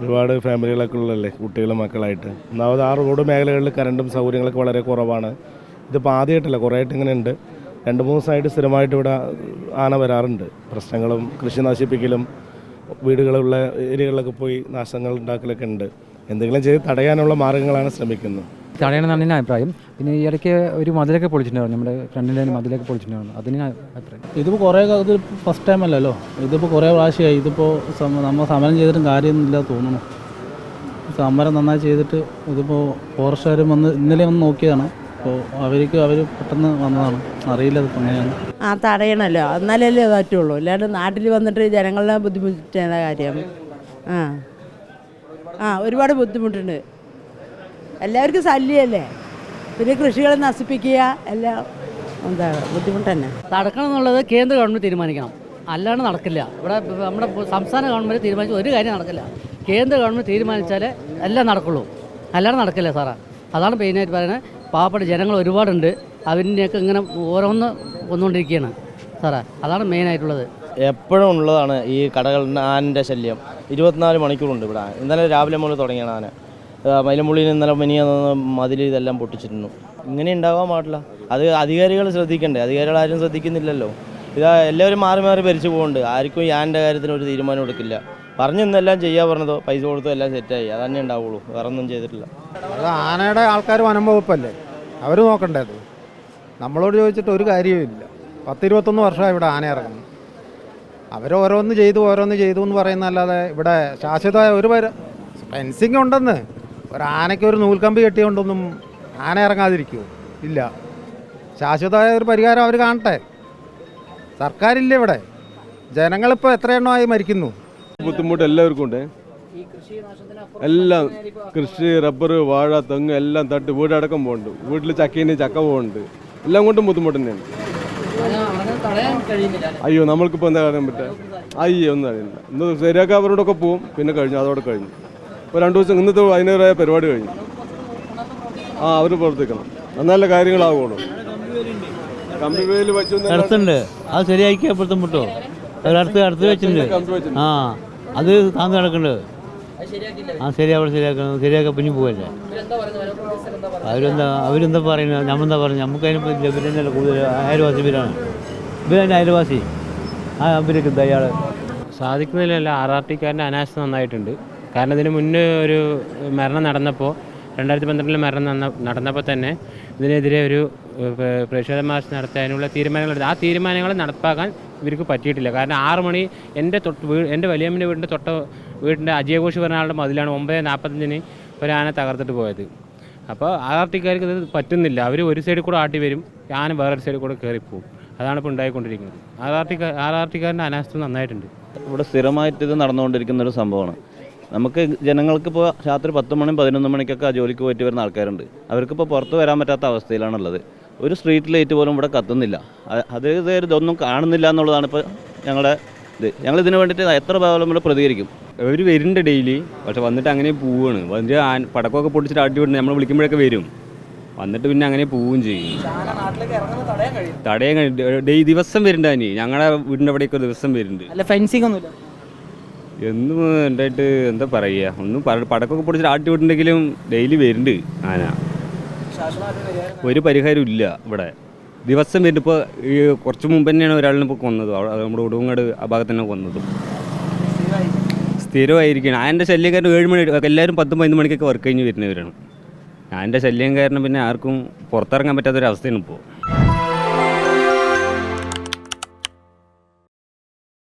ഒരുപാട് ഫാമിലികളൊക്കെ ഉള്ളതല്ലേ? കുട്ടികളും മക്കളായിട്ട്. ഒന്നാമത് ആ റോഡ് മേഖലകളിൽ കറണ്ടും സൗകര്യങ്ങളൊക്കെ വളരെ കുറവാണ്. ഇതിപ്പോൾ ആദ്യമായിട്ടല്ല കുറേ ആയിട്ട് ഇങ്ങനെ ഉണ്ട് രണ്ട് മൂന്ന് ദിവസമായിട്ട് സ്ഥിരമായിട്ട് ഇവിടെ ആന വരാറുണ്ട്. പ്രശ്നങ്ങളും കൃഷി നശിപ്പിക്കലും വീടുകളുള്ള ഏരിയകളിലൊക്കെ പോയി നാശങ്ങൾ ഉണ്ടാക്കലൊക്കെ ഉണ്ട്. എന്തെങ്കിലും ചെയ്ത് തടയാനുള്ള മാർഗങ്ങളാണ് ശ്രമിക്കുന്നത്. തടയണമെന്നാണ് എന്റെ അഭിപ്രായം. പിന്നെ ഈ ഇടയ്ക്ക് ഒരു മതിലൊക്കെ പൊളിച്ചിട്ടുണ്ടായിരുന്നു. നമ്മുടെ ഫ്രണ്ടിന്റെ മതിലൊക്കെ പൊളിച്ചിട്ടുണ്ടായിരുന്നു. അതിന് അഭിപ്രായം. ഇതിപ്പോൾ കുറേ ഇത് ഫസ്റ്റ് ടൈം അല്ലല്ലോ? ഇതിപ്പോൾ കുറേ പ്രാവശ്യമായി. ഇതിപ്പോൾ നമ്മൾ സമരം ചെയ്തിട്ടും കാര്യമൊന്നുമില്ല തോന്നുന്നു. സമരം നന്നായി ചെയ്തിട്ട് ഇതിപ്പോൾ ഫോറസ്റ്റുകാരും വന്ന് ഇന്നലെ വന്ന് നോക്കിയതാണ്. അപ്പോൾ അവർക്ക് അവർ പെട്ടെന്ന് വന്നതാണ്. അറിയില്ല അതിപ്പോൾ എങ്ങനെയാണ്. ആ തടയണല്ലോ. എന്നാലല്ലേ പറ്റുള്ളൂ. അല്ലാണ്ട് നാട്ടിൽ വന്നിട്ട് ജനങ്ങളെ ബുദ്ധിമുട്ടേണ്ട കാര്യം. ആ. ആ ഒരുപാട് ബുദ്ധിമുട്ടുണ്ട്. എല്ലാവർക്കും ശല്യമല്ലേ പിന്നെ കൃഷികളെ നശിപ്പിക്കുക എല്ലാം എന്താ ബുദ്ധിമുട്ട് തന്നെ. നടക്കണം എന്നുള്ളത് കേന്ദ്ര ഗവൺമെന്റ് തീരുമാനിക്കണം. അല്ലാണ്ട് നടക്കില്ല. ഇവിടെ നമ്മുടെ സംസ്ഥാന ഗവൺമെന്റ് തീരുമാനിച്ച ഒരു കാര്യം നടക്കില്ല. കേന്ദ്ര ഗവൺമെന്റ് തീരുമാനിച്ചാലേ എല്ലാം നടക്കുള്ളൂ. അല്ലാണ്ട് നടക്കില്ല സാറേ. അതാണ് മെയിനായിട്ട് പറയുന്നത്. പാവപ്പെട്ട ജനങ്ങൾ ഒരുപാടുണ്ട്. അവരിന്റെയൊക്കെ ഇങ്ങനെ ഓരോന്ന് വന്നുകൊണ്ടിരിക്കുകയാണ് സാറേ. അതാണ് മെയിനായിട്ടുള്ളത് എപ്പോഴും ഉള്ളതാണ് ഈ കടകളുടെ ആനന്റെ ശല്യം. ഇരുപത്തിനാല് മണിക്കൂറുണ്ട് ഇവിടെ. ഇന്നലെ രാവിലെ മുതൽ തുടങ്ങിയാണ് ആന മൈലമ്പുള്ളിയിൽ ഇന്നലെ മിനി മതിൽ ഇതെല്ലാം പൊട്ടിച്ചിരുന്നു. ഇങ്ങനെ ഉണ്ടാകാൻ പാടില്ല. അത് അധികാരികൾ ശ്രദ്ധിക്കണ്ടേ? അധികാരികൾ ആരും ശ്രദ്ധിക്കുന്നില്ലല്ലോ. ഇതാ എല്ലാവരും മാറി മാറി ഭരിച്ചു പോകുന്നുണ്ട് ആർക്കും ഞാന്റെ കാര്യത്തിന് ഒരു തീരുമാനം എടുക്കില്ല. പറഞ്ഞു ഇന്നെല്ലാം ചെയ്യാൻ പറഞ്ഞതോ? പൈസ കൊടുത്തോ? എല്ലാം സെറ്റായി അതന്നെ ഉണ്ടാവുള്ളൂ. വേറെ ഒന്നും ചെയ്തിട്ടില്ല. അത് ആനയുടെ ആൾക്കാർ വനം വകുപ്പല്ലേ? അവർ നോക്കണ്ടേത് നമ്മളോട് ചോദിച്ചിട്ട് ഒരു കാര്യവുമില്ല പത്തിരുപത്തൊന്ന് വർഷമായി ഇവിടെ ആന ഇറങ്ങുന്നു. അവരോരോന്ന് ചെയ്തു ഓരോന്ന് ചെയ്തു എന്ന് പറയുന്നല്ലാതെ ഇവിടെ ശാശ്വതമായ ഒരു ഫെൻസിങ് ഉണ്ടെന്ന്. ഒരു ആനയ്ക്ക് ഒരു നൂൽക്കമ്പി കെട്ടിയോണ്ടൊന്നും ആന ഇറങ്ങാതിരിക്കുമോ ഇല്ല. ശാശ്വതമായ ഒരു പരിഹാരം അവർ കാണട്ടെ. സർക്കാരില്ല ഇവിടെ. ജനങ്ങളിപ്പോൾ എത്ര എണ്ണമായി മരിക്കുന്നു? ബുദ്ധിമുട്ട് എല്ലാവർക്കും ഉണ്ട്. എല്ലാം കൃഷി റബ്ബർ വാഴ തെങ്ങ് എല്ലാം തട്ട് വീടടക്കം പോകുന്നുണ്ട് വീട്ടിൽ ചക്കീന് ചക്ക പോകുന്നുണ്ട് എല്ലാം കൊണ്ടും ബുദ്ധിമുട്ട് തന്നെയാണ്. അയ്യോ നമ്മൾക്കിപ്പോൾ എന്താ കാണാൻ പറ്റുക അയ്യോ ഒന്നും അറിയില്ല. ഇന്ന് ശരിയാക്കാൻ അവരോടൊക്കെ പോവും. പിന്നെ കഴിഞ്ഞു അതോടെ കഴിഞ്ഞു. ഇപ്പോൾ രണ്ട് ദിവസം ഇന്നത്തെ വൈകുന്നേരമായ പരിപാടി കഴിഞ്ഞു. ആ അവർ പ്രവർത്തിക്കണം. നല്ല കാര്യങ്ങളാവുള്ളൂ കമ്പി വേൽ വെച്ചുണ്ട് അത് ശരിയാക്കിയാൽ ബുദ്ധിമുട്ടോ അവരടുത്ത് അടുത്ത് വെച്ചിട്ടുണ്ട്. വെച്ചിട്ടുണ്ട്. ആ അത് താന്ന് കിടക്കുന്നുണ്ട് ആ ശരിയാവും ശരിയാക്കണം. ശരിയാക്കാൻ പിന്നെ പോവല്ലേ? അവരെന്താ അവരെന്താ പറയുന്നത്? നമ്മളെന്താ പറയുന്നത്? നമുക്ക് അതിനെ പിന്നെ കൂടുതൽ അയൽവാസി ഇവരാണ് ഇവരതിന്റെ അയൽവാസി? ആ ഇവരൊക്കെ എന്താ അയാൾ സാധിക്കുന്നില്ല ആർ ആർ ടിക്കാരന്റെ അനാശം നന്നായിട്ടുണ്ട്. കാരണം ഇതിന് മുന്നേ ഒരു മരണം നടന്നപ്പോൾ രണ്ടായിരത്തി പന്ത്രണ്ടിൽ മരണം നടന്ന നടന്നപ്പോൾ തന്നെ ഇതിനെതിരെ ഒരു പ്രതിഷേധ മാർച്ച് നടത്താനുള്ള തീരുമാനങ്ങൾ ആ തീരുമാനങ്ങൾ നടപ്പാക്കാൻ ഇവർക്ക് പറ്റിയിട്ടില്ല. കാരണം ആറ് മണി എന്റെ തൊട്ട് വീട് എന്റെ വലിയമ്മന്റെ വീടിന്റെ തൊട്ട വീടിന്റെ അജയഘോഷ് പറഞ്ഞ ആളുടെ മതിലാണ് ഒമ്പത് നാൽപ്പത്തഞ്ചിന് ഒരു ആന തകർത്തിട്ട് പോയത്. അപ്പോൾ ആർ ആർ ഇത് പറ്റുന്നില്ല. അവർ ഒരു സൈഡിൽ കൂടെ ആട്ടി വരും ആന വേറൊരു സൈഡിൽ കൂടെ കയറിപ്പോവും അതാണ് ഇപ്പോൾ ഉണ്ടായിക്കൊണ്ടിരിക്കുന്നത്. ആർ ആർ ടിക്കാർ ആർ അനാസ്ഥ നന്നായിട്ടുണ്ട്. ഇവിടെ സ്ഥിരമായിട്ട് ഇത് നടന്നുകൊണ്ടിരിക്കുന്ന ഒരു സംഭവമാണ്. നമുക്ക് ജനങ്ങൾക്ക് ഇപ്പോൾ രാത്രി പത്ത് മണി പതിനൊന്ന് മണിക്കൊക്കെ ആ ജോലിക്ക് പോയിട്ട് വരുന്ന ആൾക്കാരുണ്ട്. അവർക്കിപ്പോൾ പുറത്ത് വരാൻ പറ്റാത്ത അവസ്ഥയിലാണുള്ളത്. ഒരു സ്ട്രീറ്റ് ലൈറ്റ് പോലും ഇവിടെ കത്തുന്നില്ല. അത് ഇത് ഇതൊന്നും കാണുന്നില്ല എന്നുള്ളതാണ് ഇപ്പോൾ ഞങ്ങളുടെ ഇത്. ഞങ്ങൾ ഇതിന് വേണ്ടിയിട്ട് എത്ര ഭാഗം നമ്മൾ പ്രതികരിക്കും? അവർ വരുന്നുണ്ട് ഡെയിലി പക്ഷെ വന്നിട്ട് അങ്ങനെ പോവുകയാണ് വന്നിട്ട് ആ പടക്കമൊക്കെ പൊട്ടിച്ചിട്ട് അടി വിടുന്നത് നമ്മൾ വിളിക്കുമ്പോഴൊക്കെ വരും. വന്നിട്ട് പിന്നെ അങ്ങനെ പോവുകയും ചെയ്യും. തടയാൻ കഴിയും. ഡെയ് ദിവസം വരുന്നുണ്ട് അനി ഞങ്ങളുടെ വീടിന്റെ അവിടെയൊക്കെ ദിവസം വരുന്നുണ്ട്. അല്ല ഫെൻസിങ് ഒന്നുമില്ല. എന്നും ഉണ്ടായിട്ട് എന്താ പറയുക? ഒന്നും പടക്കമൊക്കെ പൊടിച്ചിട്ട് ആട്ടി വിട്ടുണ്ടെങ്കിലും ഡെയിലി വരുന്നുണ്ട് ആന. ഒരു പരിഹാരം ഇല്ല ഇവിടെ. ദിവസം വരുന്നുണ്ട്. ഇപ്പോൾ ഈ കുറച്ച് മുമ്പ് തന്നെയാണ് ഒരാളിനെ ഇപ്പോൾ കൊന്നത്. നമ്മുടെ ഉടുവങ്ങാട് ആ ഭാഗത്ത് തന്നെ കൊന്നത്. സ്ഥിരമായിരിക്കണം ആന്റെ ശല്യം ഏഴ് മണി എല്ലാവരും പത്തും പതിനൊന്ന് മണിക്കൊക്കെ വർക്ക് കഴിഞ്ഞ് വരുന്നവരാണ്. ആന്റെ ശല്യം കാരണം പിന്നെ ആർക്കും പുറത്തിറങ്ങാൻ പറ്റാത്തൊരവസ്ഥയാണ് ഇപ്പോൾ.